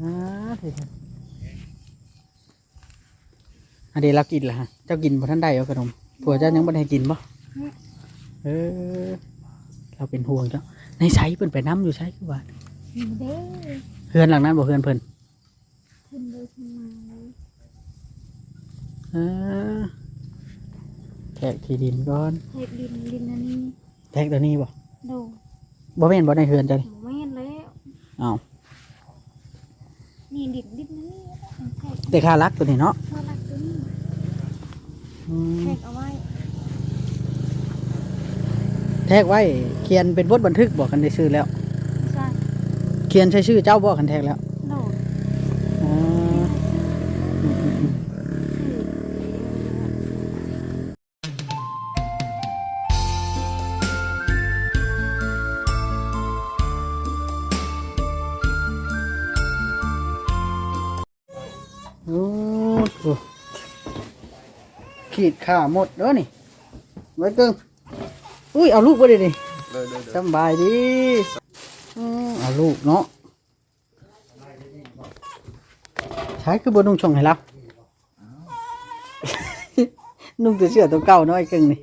อ่าเถิดอันเดี๋ยวเรากินละฮะเจ้ากินบ่ท่านได้เอาขนมผัวเจ้ายังบ่ได้ให้กินบ่เออ เราเป็นห่วงเจ้าในไสเพิ่นไปน้ำอยู่ไสคือว่านี่เด้เฮือนหลังนั้นบ่เฮือนเพิ่นขึ้นเลยขึ้นมาเลยเออแทกที่ดินก่อนเทปดินดินอันนี้แทกตัวนี้บ่โดบ่แม่นบ่ในเฮือนจ้ะนี่ไม่เห็นแล้วอ้าว นี่ดินดินอันนี้แทกแต่ค่ารักตัวนี้เนาะมาลักตัวนี้อืมแทกเอาไว้แทกไว้เขียนเป็นบทบันทึกบอกกันได้ชื่อแล้วไม่ใช่เขียนใช้ชื่อเจ้าบอกกันแทกแล้ว โดอ๋ ขีดขาหมดเด้อนี่ไว้เกิงอุ้ยเอาลูกไปดิดิเลยเลยสำบายดีอืมเอาลูกเนาะใช้คือบนุ่งช่องให้เรานุ่งแต่เสื้อตัวเก่าเนาะไอ้เกิงนี่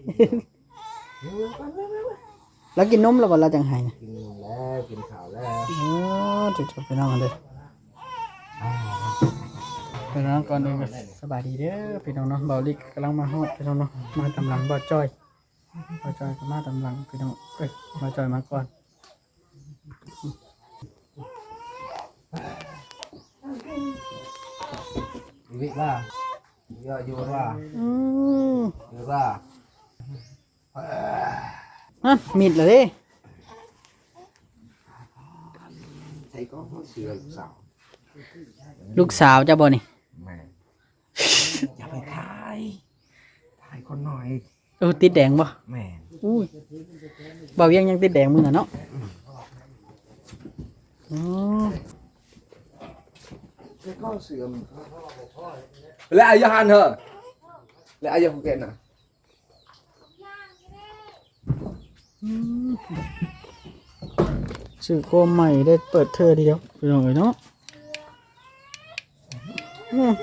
แล้วกินนมแล้วบ่เราจังไห้นะกินแล้วกินข้าวแล้ว อ๋อจุดๆไปน้องกันเลย ไปน้องก่อนเลยก็สบายดีเด้อพี่น้องเนาะเบาลิกกำลังมาฮอดพี่น้องเนาะมาตำหลังบ่จ้อยบ่จ้อยก็มาตำหลังพี่น้องเอ้ยบ่จ้อยมาก่อนวิว่าเยอะอยู่ว่าอืมเยอะว่าฮะมิดเลยเด้ใช้ก็เสือลูกสาว ลูกสาวจะบ่นี่ แม่อย่าไปถ่ายถ่าย คนหน่อยเออติดแดงบ่แม่อุ้ยเบาเวียังยังติดแดงมึงอะเนาะอ๋อใช้ก็เสือมแล้วอายุหันเหรอแล้วอายุของแกน่ะซื้อโคมใหม่ได้เปิดเทอเดียวพี่น้องเอ้ยเนาะอืม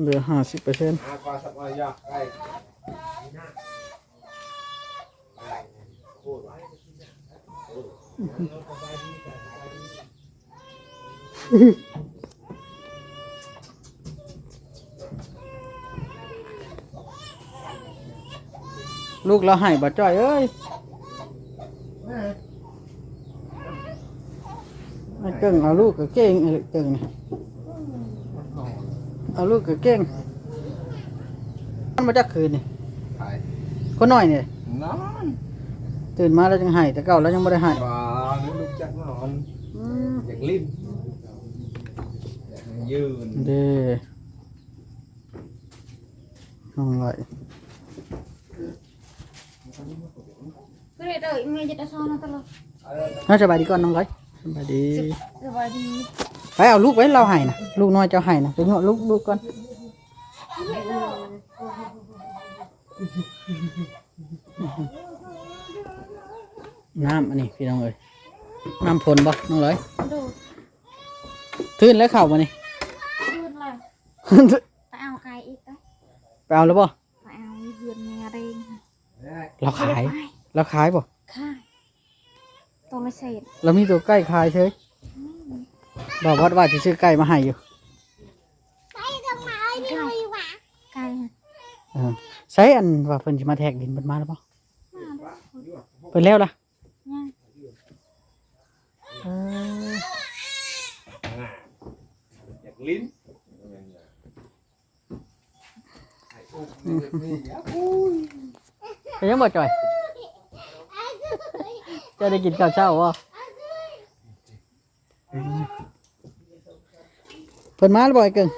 เหลือห้าสิบเปอร์เซ็นต์อาควาสับอายาไอ้ลูกเราให้บ่จ้อยเอ้ยไอ้เก่งเอาลูกก็เก่งไอ้เก่งนี่ เอาลูกก็เก่งมันมาจากคืนนี่ถ่ายคนน้อยเนี่ยนอนตื่นมาแล้วยังให้แต่เก่าแล้วยังไม่ได้ให้บ้าลูกจักนอนอืมอยากลิ้นอยากยืนเด้น้องไหลก็เลยเด้อเมย์จะได้ซ้อนนะตลอด น่าสบายดีก่อนน้องไหลสบายดี สบายดี ไปเอาลูกไว้เราให้นะลูกน้อยเจ้าให้นะไปเงาะลูกลูกก่อนน้ำอันนี้พี่น้องเอ้ยน้ำฝนบ่น้องร้อยโดทื่นแล้วเข่ามานี่ขึ้นเลยไปเอาไก่อีกนะไปเอาแล้วบ่ไปเอาเพื่อนเมียเรงเราขายเราขายบ่ค่ะตัวละเศษเรามีตัวใกล้ขายเฉย บอกวัดว่าจะซื้อไก่มาให้อยู่ไก่ไก่เออใช้อันว่าเพิ่นสิมาแทกดินเพิ่นมาแล้วบ่มาแล้วเพิ่นแล้วล่ะเนี่ยเอออยากลิ้นไปยังบ่จ่อยจะได้กินข้าวเช้าบ่ เพิ่นมาแล้วบ่ไอ้เกิง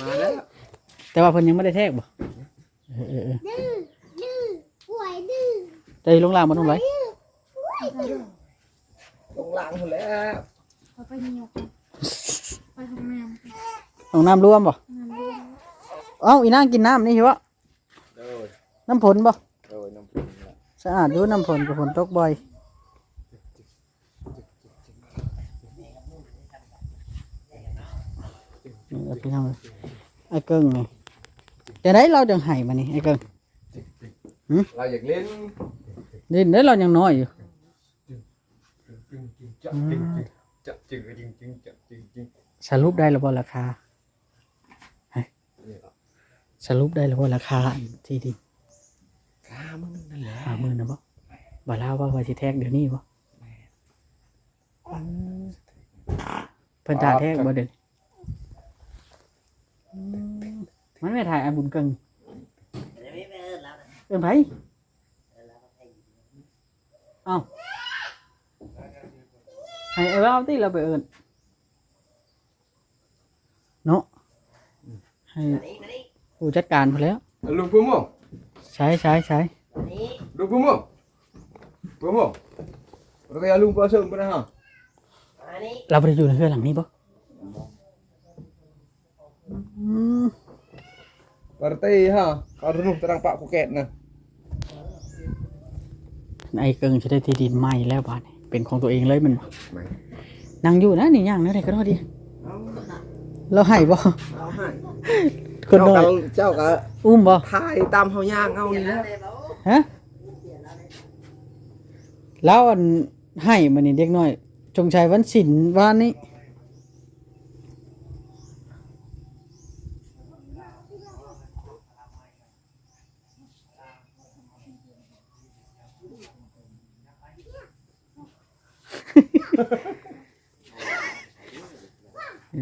มาแล้วแต่ว่าเพิ่นยังไม่ได้แทกบ่เออเออเออดื้อป่วยดื้อใจลงล่างบ่ต้องไหลลงหลังหมดแล้วไปไปเหนียวไปทำงานห้องน้ำรวมบ่งานเรื่องเอ้าอีนางกินน้ำนี่ใช่ปะโดยน้ำผลบ่โดยน้ำพึ่งละสะอาดอยู่น้ำผลกับฝนตกบ่อย ดี๋ยวพี่น้องไอ้เกิ้งนี่จะได้เราจังไห้มานี่ไอ้เกิ้งเราอยากเล่นนี่เด้เรายังน้อยอยู่จับจึงจับจึงจึงจึงจับจึงจึงสรุปได้แล้วบ่ราคาสรุปได้แล้วบ่ราคาที่ดินกามึงนั่นแหละหาหมื่นนะบ่บ่ลาวว่าว่าสิแทกเดี๋ยวนี้บ่เพิ่นตาแทกบ่เดี๋ยวนี้อื มมันไม่ถ่ายไอ้บุญเกิงเอิ้นไผเอ้าให้เอาเอาติเราไปเอิ้นเนาะให้ผู้จัดการพุ่นแล้ว ลุงพุ่มมั้งใช้ใช้ใช้ลุงพุ่มมั้งพุ่มมั้งเราก็อย่าลุงปลาเสริมไปนะฮะเราไปอยู่ในเรือนหลังนี้ปะอืม Partai ha, kau renung terang Pak Phuket nah. ไอ้เกิงจะได้ที่ดินใหม่แล้วบ้านนี้เป็นของตัวเองเลยมันบ่ไม่นั่งอยู่นะนี่ย่างนะได้ก็รอดีเราให้บ่คนน้อยเจ้าก็อุ้มบ่ถ่ายตามเฮาย่างเอานี่แหละฮะแล้วอันให้มันนี่เด็กน้อยจงชัยวันศิลป์วันนี้นี่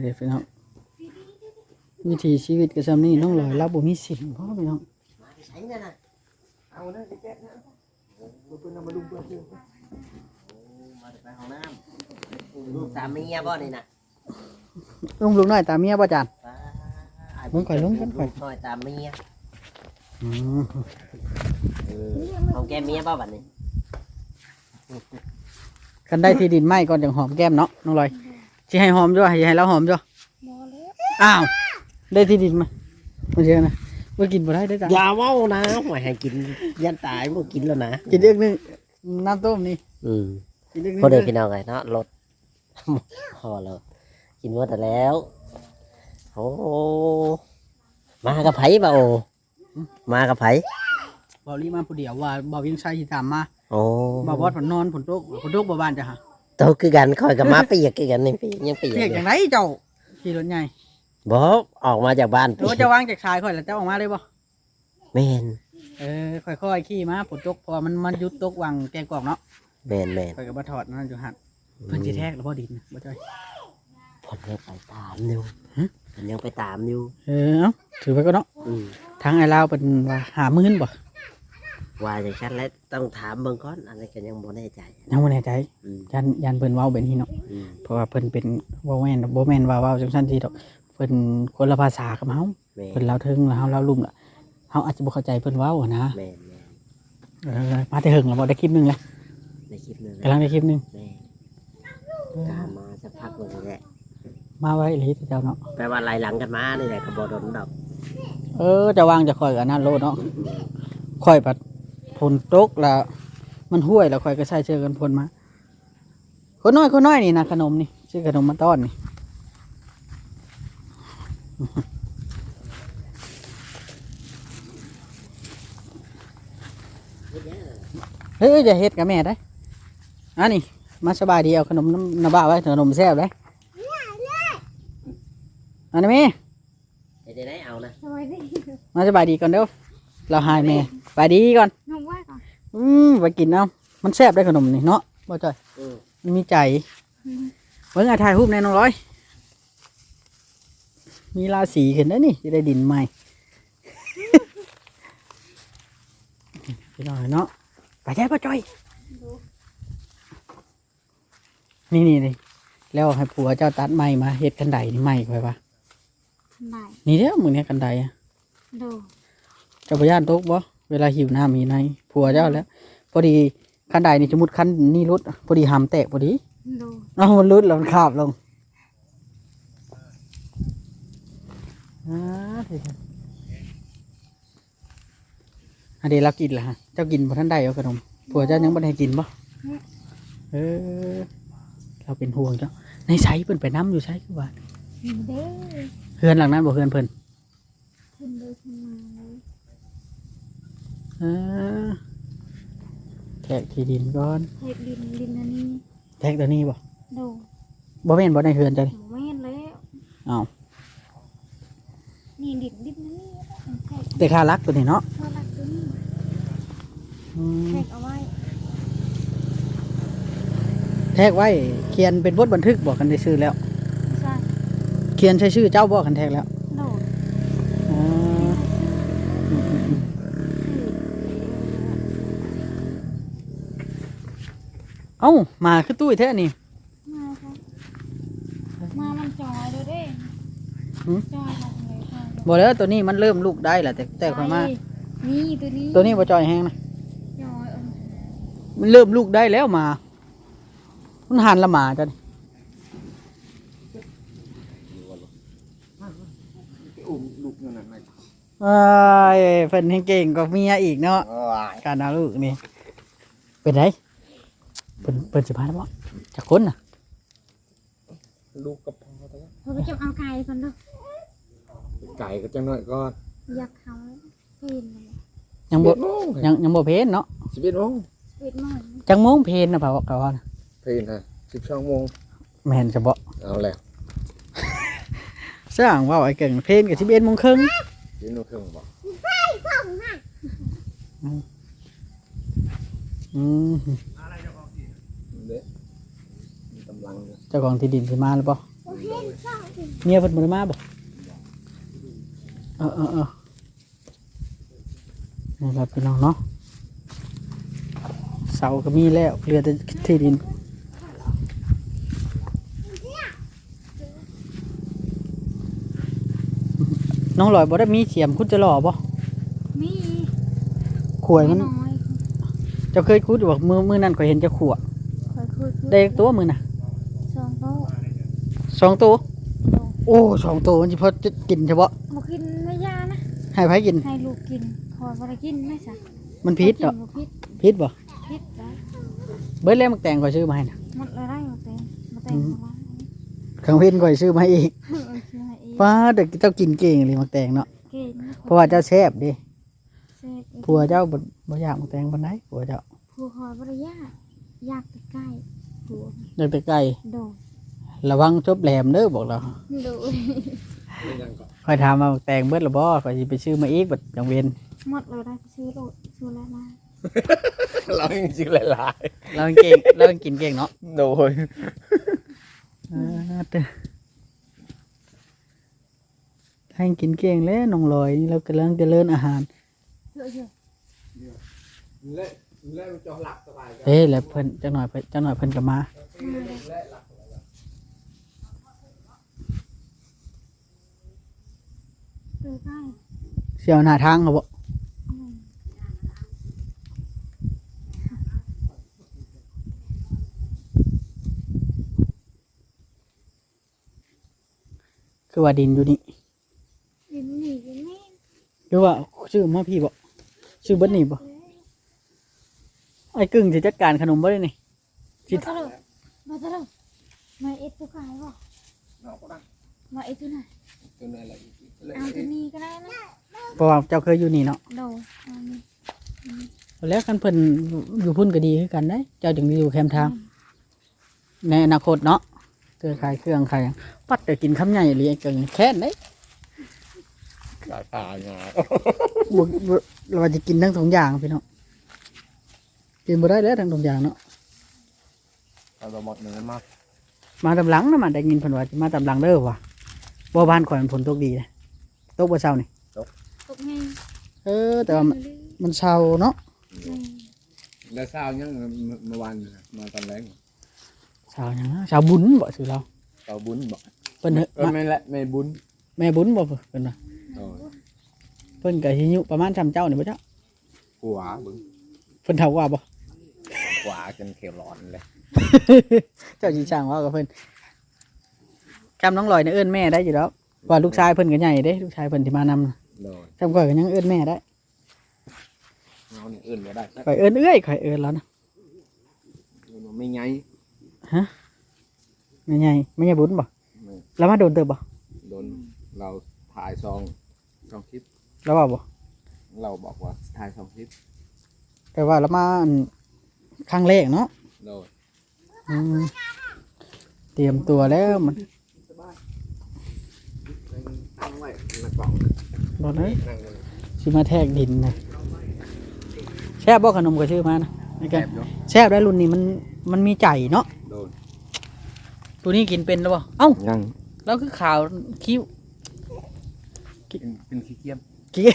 เด็กพี่น้องวิถีชีวิตกับซำนี้น้องลอยรับบ่มีสินพ่อพี่น้องเอานะแจ๊ะนะเพิ่นเอามาลุงเพิ่นเพิ่นมาไปห้องน้ำลูกสามเมียบ่นี่นะลุงลุงน้อยตามเมียบ่จานป้าลงข่อยลงกันข่อยลูน้อยตามเมียอืมของแกเมียบ่บัดนี้กันได้ที่ดินไหมก่อนจังหอมแก้มเนาะน้องลอย สิให้หอมจ้ะสิให้เราหอมจ้ะบอแล้วอ้าวได้ที่ดินมามาเจอนะว่ากินบ่ได้ได้อจ้ะอย่าเว้านะหวยให้กินยันตายบ่กินแล้วนะกินเรื่องนึงน้ำต้มนี่อืมกินเรื่องนึงพอเด็กพี่น้องไงเนาะรถพอแล้วกินหมดแล้วโอ้มากับไผบ่โอมากับไผบ่รีมาผู้เดียวว่าบ่วิ่งใช้ที่ตามมาโอ้บ่บอดผนนอนผลตกผลตกบ่บ้านจ้ะฮะ โตคือกันคอยกับมาเปียกคือกันนี่พี่ยังเปียกเรียกอจัยู่งไดเจ้าขี่รถใหญ่บ่ออกมาจากบ้านโอ้จะวางจากชายข่อยแล้วเจ้าออกมาได้บ่แม่นเออค่อยๆขี่มาฝนตกพอมันมันหยุดตกวังแกงกอกเนาะแม่นแม่นข่อยก็บ่ถอดนั่นอยู่หั่นเพิ่นสิแทกแล้วบ่ดินน่ะบ่จ้อยผมยังไปตามอยู่ฮะผมยังไปตามอยู่เออเอ้าถือไว้ก็เนาะอืมทางไอ้ลาวเป็นว่าหาหมื่นบ่ ว่าอย่างฉันแล้วต้องถามเบิ่งก่อนอะไรก็ยังบ่แน่ใจยังบ่แน่ใจอืมยันยันเพิ่นเว้าแบบนี้เนาะอืมเพราะว่าเพิ่นเป็นบ่แม่นบ่แม่นว่าเว้าจังซั่นทีดอกเพิ่นคนละภาษากับเฮาแม่เพิ่นลาวเทิงแล้วเฮาลาวลุ่มล่ะเฮาอาจจะบ่เข้าใจเพิ่นเว้าอะนะแม่แม่เออมาแต่เฮิงแล้วบ่ได้คลิปหนึงแล้วในคลิปนึงกำลังได้คลิปหนึงแม่ตามมาสักพักหนึงนี่แหละมาไว้อีหลีเจ้าเนาะแปลว่าไล่หลังกันมานี่แหละก็บ่โดนดอกเออจะวางจะค่อยกับอันนั้นโลดเนาะค่อยปัด ฝนตกแล้ว มันห้วยแล้วค่อยก็ใช้เชือกันพลมาคนน้อยคนน้อยนี่นะขนมนี่ซื้อขนมมาต้อนนี่เฮ้ยจะเฮ็ดกับแม่ได้อันนี้มาสบายดีเอาขนมน้ำน้ำบ้าไว้ขนมแซ่บได้อันนี้แม่เฮ็ดได้ไหนเอานะมาสบายดีก่อนเด้อ เราหายแม่ไปดีก่อนน้องว่าก่อนอืมไปกินเอามันแซ่บได้ขนมนี่เนาะบ่จ้อยอืมมันมีใจเบิ่งอาถ่ายรูปแน่น้องร้อย มีราศีขึ้นได้วนี่จะได้ดินใหม่พี่น้อยเนาะไปใช่ป่ะจ้อยนี่นี่นี่แล้วให้ผัวเจ้าตัดไม้มาเฮ็ดกันไดนี่ไม้ค่อยว่าได้นี่เด้อมึงเนี่ยกันไดอะดู เจ้าพญานตกบ่เวลาหิวน้ำมีในผัวเจ้าแล้ว พอดีคันใดนี่สมมติคันนี่รุดพอดีหามแตกพอดีดูเอามันรุดแล้วมันขาบลงอ่าเดี๋ยวอันเดี๋ยวเรากินละฮะเจ้ากินบ่ท่านได้เอาขนมผัวเจ้ายังบ่ได้กินบ่เออ เราเป็นห่วงเจ้าในใช้เพิ่นไปน้ำอยู่ใช้คือว่าเด้เฮือนหลังนั้นบ่เฮือนเพิ่นขึ้นเลยขึ้นมาเลยเออแทกที่ดินก่อน เฮ็ดดินดินอันนี้แทกตัวนี้บ่โดบ่แม่นบ่ในเฮือนจ้ะนี่หนูไม่เห็นแล้วอ้าวนี่ดินดินอันนี้มันแทกแต่ค่ารักตัวนี้เนาะเท่ารักตัวนี้อืมแทกเอาไว้แทกไว้เขียนเป็นบทบันทึกบอกกันได้ชื่อแล้ว ไม่ใช่เขียนใช้ชื่อเจ้าบอกกันแทกแล้ว โด อ๋ออืมอืมอืม เอ้ามาคือตุ้ยแท้นี่ มาครับมามันจอยเลยเด้หืม จอยมาเลยจอยบอกแล้วตัวนี้มันเริ่มลูกได้แหละแต่แต่ข่อยมา นี่ตัวนี้ตัวนี้บ่จอยแห้งนะ จอยเออมันเริ่มลูกได้แล้วมา มันหันละหมาจ้ะนี่อุ้มลูกนั่นน่ะเอ้ยเพิ่นให้เก่งกว่าเมียอีกเนาะ การเอาลูกนี่ เป็นไร เพิ่นเพิ่นสิพาแล้วบ่จักคนน่ะลูกกับพ่อตัวเราไปจับเอาไก่คนเด้อไก่ก็จังหน่อยก็อยากเขาเป็นเลยยังบ่โมงยังยังบ่เพลนเนาะสิบเอ็ดโมงเป็นหน่อยจังโมงเพลนน่ะเปล่าก็ว่าน่ะเพลนฮะสิบสองโมงแม่นจะบ่เอาแล้วสร้างว่าไอ้เก่งเพลนก็11:30นครึ่งเดี๋ยวหนูเครื่องบอกอืม เด้มีกำลังอยู่ เจ้าของที่ดินสิมาหรือบ่เมียเพิ่นบ่ได้มาบ่เออเออเออนี่ล่ะพี่น้องเนาะเสาก็มีแล้วเหลือแต่ที่ดินน้องลอยบ่ได้มีเสียมคุดจะหล่อบ่มีขวยมันน้อยเจ้าเคยคุดอยู่บ่มือมือนั่นก็เห็นเจ้าขวคอยคุยได้ตัวมือน่ะสองโต๊ะ สองตัว โอ้สองตัวมันสิพอจะกินเฉพาะมากินไม่ยานะให้ไผกิน ให้ลูกกินคอยบ่ได้กินไม่สักมันพิษเหรอพิษพิษบ่พิษได้เบิดแล้วมักแต่งก็ซื้อมาให้น่ะหมดเลยได้หมดเต็มหมดเต็มหมดขังเว้นก็ซื้อมาให้อีกเลยคือให้อีกป้าเด็กเจ้ากินเก่งเลยมักแต่งเนาะเก่งเพราะว่าเจ้าแซ่บดิเสร็จผัวเจ้าบ่บ่อยากมักแต่งปานใดผัวเจ้าผัวคอยบ่ได้ยากยากใกล้ผัวอยากแต่ไกลโดด ระวังจบแหลมเด้อบอกเราโดดยังก็คอยถามว่ามักแต่งเบิดและบ่ก็สิไปซื้อมาอีกบัดจังเว้นหมดเลยได้ไปซื้อโดดซื้อแล้วมาเราจริงๆหลายเราเก่งเรากินเก่งเนาะๆโดยอ่าเด้อให้กินเก่งแล้วน้องลอยนี่เรากำลังเจริญอาหารเยอะเยอะเล่เล่จอหลักสบายกันเอ้ยแล้วเพิ่นจังหน่อยเพิ่นจังหน่อยเพิ่นก็มา เจอใกล้เสียวหน้าทางเขาบ่คือว่าดินอยู่นี่ดินหนีกันแม่หรือว่าชื่อมาพี่บ่ชื่อเบิดนี่บ่ไอ้กึ่งสิจัดการขนมบ่ได้นี่มาตลอดมาตลอดมาเอ็ดตัวกายบ่นอกก็ได้มาเอ็ดตัวไหนตัวนั้นอะไรอีก เอาตัวนี้ก็ได้นะเพราะว่าเจ้าเคยอยู่นี่เนาะโดดเอานี่แล้วคันเพิ่นอยู่พุ่นก็ดีคือกันได้เจ้าจึงอยู่แคมป์ทาง ในอนาคตเนาะเกิดขายเครื่องขายหยังปัดแต่กินคำใหญ่อีหรือไอ้เกิงแค้นได้ตาตางาบ่บ่เราจะกินทั้งสองอย่างพี่น้องกินบ่ได้แล้วทั้งสองอย่างเนาะเอาตัวหมดเนื้อมามาตำหลังนะมันได้ยินเพิ่นว่าสิมาตำหลังเด้อว่ะบ่บ้านข่อยมันฝนตกดีเลย ตกบ่เช้านี่ตกแห้งเออ แต่ว่ามันมันเช้าเนาะแล้วเช้ายังเมื่อวานมาตอนแรงเช้าหยังนะเช้าบุญบ่ซื่อเราเช้าบุญบอกเพิ่นเด้อเออมาไม่ละไม่บุญแม่บุญบ่เพิ่นน่ะโอ้ยเพิ่นก็สิอายุประมาณจำเจ้านี่บ่เจ้าหัวบึงเพิ่นเฒ่ากว่าบ่หัวจนเขียวร้อนเลย เจ้าสิช่างว่ากับเพิ่นคำน้องลอยเนี่ยเอิ้นแม่ได้อยู่แล้ว ว่าลูกชายเพิ่นก็ใหญ่เด้ ลูกชายเพิ่นที่มานำน่ะโดยจำก่อยก็ยังเอิ้นแม่ได้เอานี่อื่นไม่ได้ข่อยเอิ้นเอื้อยข่อยเอิ้นแล้วนะไม่ไงไม่ใหญ่ไม่ใหญ่บุญบ่ไม่ แล้วมาโดนเติบบ่โดนเราถ่ายซองซองคลิปแล้วว่าบ่เราบอกว่าถ่ายซองคลิปแต่ว่าเรามาอันครั้งแรกเนาะโดยอืมเตรียมตัวแล้วมัน ตั้งไว้ในกล่องบ่ได้นั่งเลยสิมาแทกดินนะแซ่บบ่ขนมก็ชื่อมานะในแคกันบอยู่แซ่บได้รุ่นนี้มันมันมีใจเนาะโดนตัวนี้กินเป็นแล้วบ่เอ้ายังแล้วคือขาวคิ้วเป็นเป็นขี้เกียจกี้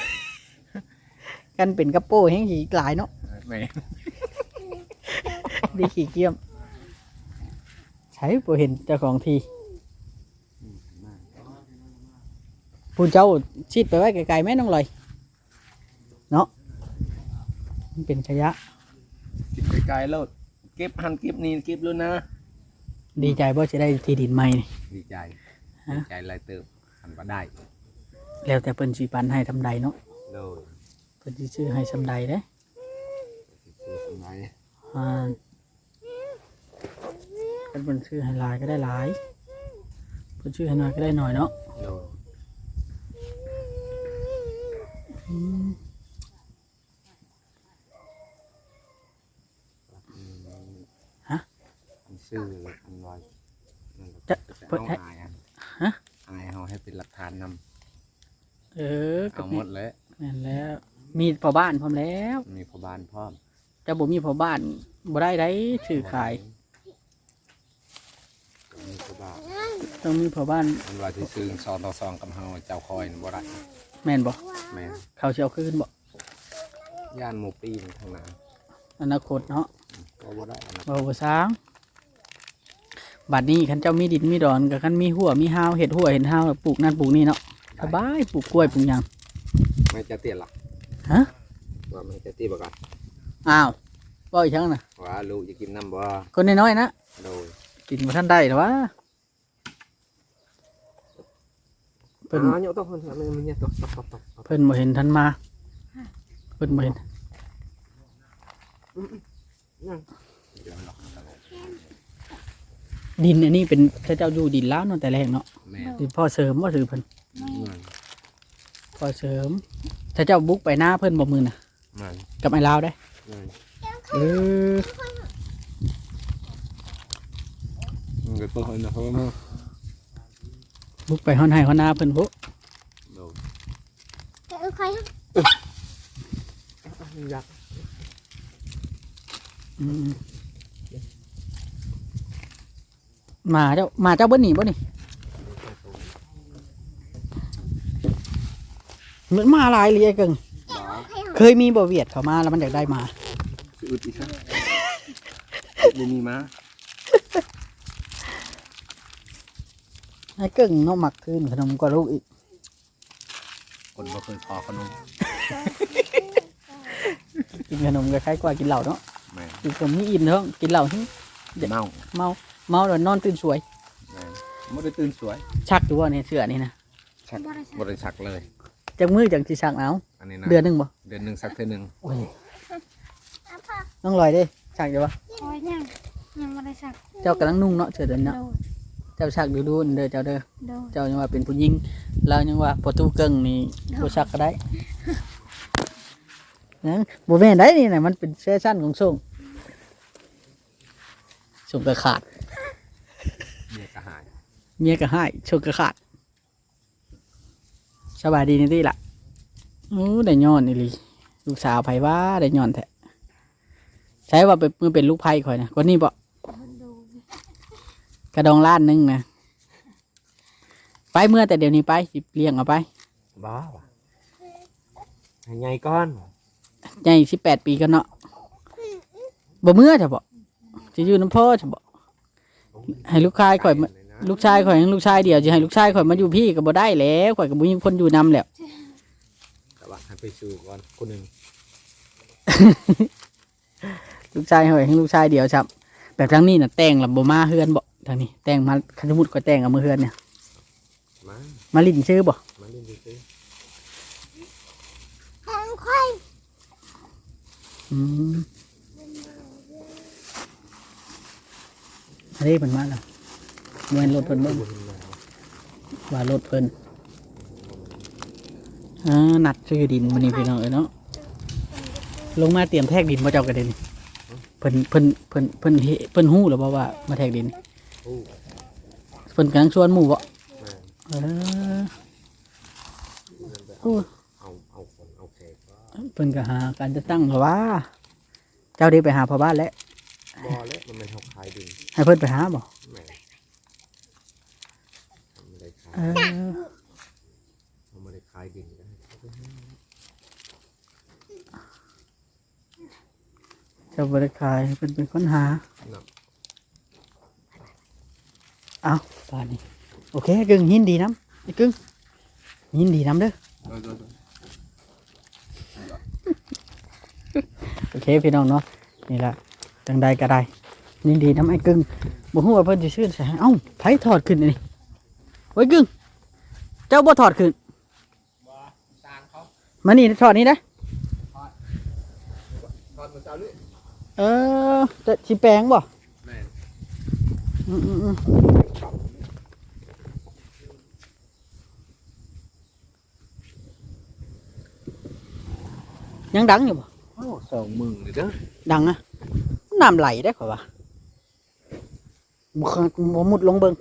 กันเป็นกระโป้แห้งสีหลายเนาะแม่ดีขี้เกียม ใช้บ่เห็นเจ้าของที พูนเจ้าชิดไปไว้ไกลๆแม่น้องลอยเนาะมันเป็นขยะกินไกลๆแล้วเก็บหันเก็บนี่เก็บแล้วนะ ดีใจบ่จะได้ที่ดินใหม่นี่ ดีใจฮะ ดีใจหลายเติบหันมาได้แล้วแต่เพิ่นสิปันให้ทำใดเนาะโดยเพิ่นสิซื้อให้สำใดเด้คือสมัยอ่าเพิ่นซื้อให้หลายก็ได้หลายเพิ่นซื้อให้น้อยก็ได้น้อยเนาะโดย อืม ฮะ อันซื้ออันไว้ จะ จะ เพิ่น เอา ให้ อายอัน ฮะ อายเอาให้เป็นหลักฐานน เออำ กับ เอาหมดเลย นั่นแล้ว มี พอบ้านพร้อมแล้วมีพ่อบ้านพร้อมเจะบ่มีพอบ้านบ่ได้ได้ซื้อขายมีพ่อบ้านต้องมีพอบ้านมันว่าที่ซื้อซองต่อซองกับเฮาเจ้าคอยนี่บ่ได้แม่นบ่แม่นเขาสิเอาคืนบ่ย่านหมู่ปีนทางนั้นอนาคตเนาะก็บ่ได้อันนั้นบ่บ่สร้างบัดนี้คันเจ้ามีดินมีดอนกับคันมีหัวมีหาวเห็ดหัวเห็ดหาวแล้วปลูกนั่นปลูกนี่เนาะสบายปลูกกล้วยปลูกหยังไม่จะเตี้ยหลัก ฮะ ว่ามันจะเตี้ยบ่กันอ้าวบ่อีกครั้งน่ะว่าลูกจะกินน้ำบ่คนน้อยๆนะ โดยกินบ่ทันได้หรอวะเพิ่นอ๋อเนี่ยต้องคนมันมันเนี่ยต้องต้องต้องเพิ่นบ่เห็นทันมา เพิ่นบ่เห็นเดี๋ยวหรอกดินอันนี้เป็นพระเจ้าอยู่ดินแล้วเนาะแต่แรกเนาะแม่ดินพ่อเสริมบ่ถือเพิ่นมันพ่อเสริม ถ้าเจ้าบุกไปหน้าเพิ่นบ่มือน่ะมันกับไอ้ลาวได้มันเออ มันก็ต้องนะเพราะว่ามันบุกไปฮ้อนให้ฮ้อนหน้าเพิ่นพุโดนแต่เออใครอยากอืมมาเจ้ามาเจ้าเบิ้หนีบ่นี่เห มือนมาหลายเลยไอ้เกิงบ้าเคยมีบ่เวียดเขามาแล้วมันอยากได้มาสิอึดอีกครับบ่มีมาไอ้เกิงเนาะหมักขึ้นขนมกว่าลูกอีก คนบ่เคยขอขนมกินขนมก็คล้ายกว่ากินเหล้าเนาะแม่กินขนมนี่อิ่มเนาะกินเหล้าที่เมาเมาเมาแล้วนอนตื่นสวยแม่ไม่ได้ตื่นสวย ชักอยู่ว่าเนี่ยเสื้อนี่นะชักบริชักเลย จากมือจากที่ชักเอาอันนี้นะเดือนหนึงบ่เดือนหนึ่งสักเท่อหนึ่งโอ้ยน้องลอยเด้ชักอยู่วะคอยยังยังไม่ได้สักเจ้ากำลังนุ่งเนาะเสื้อเดือนโดเนาะดเจ้าชักดูดูๆเด้อเจ้าเด้อโดดเจ้ายังว่าเป็นผู้หญิงเรายังว่าประตูเกิงนี่ผู้ชักก็ได้นะบ่แม่นได้นี่นะมันเป็นแฟชั่นของส่งส่งกระขาดเมียกระหาย เมียก็ให้ส่งกระขาด สบายดีนี่ติล่ะโอ้ได้ย้อนนี่ลีลูกสาวไผว่าได้ย้อนแท้ใช้ว่าเป็นมือเป็นลูกไผ่ข่อยนะคนนี้บ่โดดกระดองล้านหนึงนะไปเมื่อแต่เดี๋ยวนี้ไปสิเลี้ยงเอาไปบ้าไงก้อนใหญ่สิบแปดปีกันเนาะบ่เมื่อจะบอกจะอยู่น้ำพ่อจะบอกให้ลูกชายข่อยมา ลูกชายข่อยยังลูกชายเดียวจะให้ลูกชายข่อยมาอยู่พี่ก็บ่ได้แล้วข่อยก็บ่มีคนอยู่นำแล้ว แต่ว่าให้ไปสู่ก่อนคนหนึ่งลูกชายข่อยยังลูกชายเดียวครับแบบทางนี้น่ะแต่งแล้วบ่มาเฮือนบ่ทางนี้ แต่งมาคันสมมุติข่อยแต่งเอามือเฮือนเนี่ยมามาลิ้นชื่อบ่มาเล่นดูซิแทงค่อยอืมอันนี้เพิ่นมาแล้ว เมื่อรถเพิ่นเบิ่งว่ารถเพิ่นเออนัดซื้อดินมันนี่พี่น้องเอ้ยเนาะลงมาเตรียมแทกดินมาเจ้ากระเด็นเพิ่นเพิ่นเพิ่นเพิ่นเฮเพิ่นฮู้หรือเปล่าว่ามาแทกดินฮู้เพิ่นกำลังชวนหมู่บ่แม่นเออโอ้เอาเอาคนเอาแขกว่าเพิ่นก็หาการจะตั้งเหรอว่าเจ้าได้ไปหาพ่อบ้านแล้วบ่แล้วมันเป็นเฮาขายดินให้เพิ่นไปหาบ่ แม่นมันไม่ได้ขายเออมันไม่ได้ขายดินได้เจ้าบ่ได้ขายเพิ่นเป็นคนหาเนาะเอาป่านนี้ โอเคกึ่งยินดีน้ำไอ้กึ่งยินดีน้ำเด้อ โดยโดยโดยโอเคพี่น้องเนาะนี่แหละจังใดก็ได้ยินดีน้ำไอ้กึ่งบ่ฮู้ว่าเพิ่นสิชื่นใส่ให้เอ้าไผถอดขึ้นอันนี่ โอ้ยกึ่งเจ้าบ่ถอดขึ้นมานี่ถอดนี่นะทอดมาเจ้านี่เออจะสิแปลงบ่แม่นอืมอืมอืมยังดังอยู่บ่โอ้สองมึงเลยเด้อดังอะน้ำไหลได้ขอว่าบ่เคยบ่มุดลงเบิง